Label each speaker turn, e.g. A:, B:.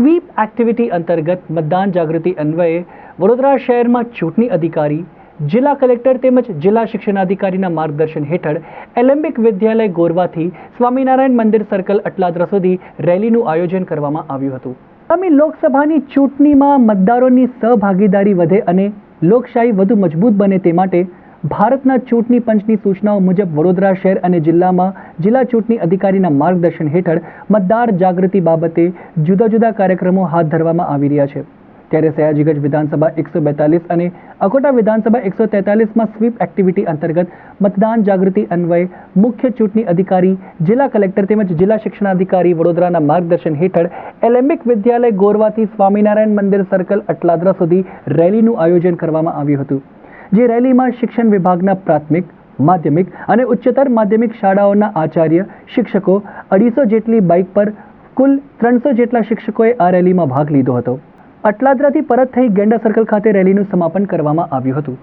A: Sweep activity અંતર્ગત મતદાન જાગૃતિ અન્વયે વડોદરા શહેરમાં ચૂંટણી અધિકારી, જિલ્લા કલેક્ટર તેમજ જિલ્લા શિક્ષણાધિકારીના માર્ગદર્શન હેઠળ એલેમ્બિક વિદ્યાલય ગોરવાથી સ્વામિનારાયણ મંદિર સર્કલ અટલાદરા સુધી રેલીનું આયોજન કરવામાં આવ્યું હતું. આગામી લોકસભાની ચૂંટણીમાં મતદારોની સહભાગીદારી વધે અને લોકશાહી વધુ મજબૂત બને તે માટે ભારતના ચૂંટણી પંચની સૂચનાઓ મુજબ વડોદરા શહેર અને જિલ્લામાં જિલ્લા ચૂંટણી અધિકારીના માર્ગદર્શન હેઠળ મતદાર જાગૃતિ બાબતે જુદા જુદા કાર્યક્રમો હાથ ધરવામાં આવી રહ્યા છે. ત્યારે સયાજીગંજ વિધાનસભા એકસો બેતાલીસ અને અકોટા વિધાનસભા એકસો તેતાલીસમાં સ્વીપ એક્ટિવિટી અંતર્ગત મતદાન જાગૃતિ અન્વયે મુખ્ય ચૂંટણી અધિકારી, જિલ્લા કલેક્ટર તેમજ જિલ્લા શિક્ષણાધિકારી વડોદરાના માર્ગદર્શન હેઠળ એલેમ્બિક વિદ્યાલય ગોરવાથી સ્વામિનારાયણ મંદિર સર્કલ અટલાદરા સુધી રેલીનું આયોજન કરવામાં આવ્યું હતું, જે રેલીમાં શિક્ષણ વિભાગના પ્રાથમિક માધ્યમિક અને ઉચ્ચતર માધ્યમિક શાળાઓના આચાર્ય શિક્ષકો અઢીસો જેટલી બાઇક પર કુલ ત્રણસો જેટલા શિક્ષકોએ આ રેલીમાં ભાગ લીધો હતો. અટલાદરાથી પરત થઈ ગેંડા સર્કલ ખાતે રેલીનું સમાપન કરવામાં આવ્યું હતું.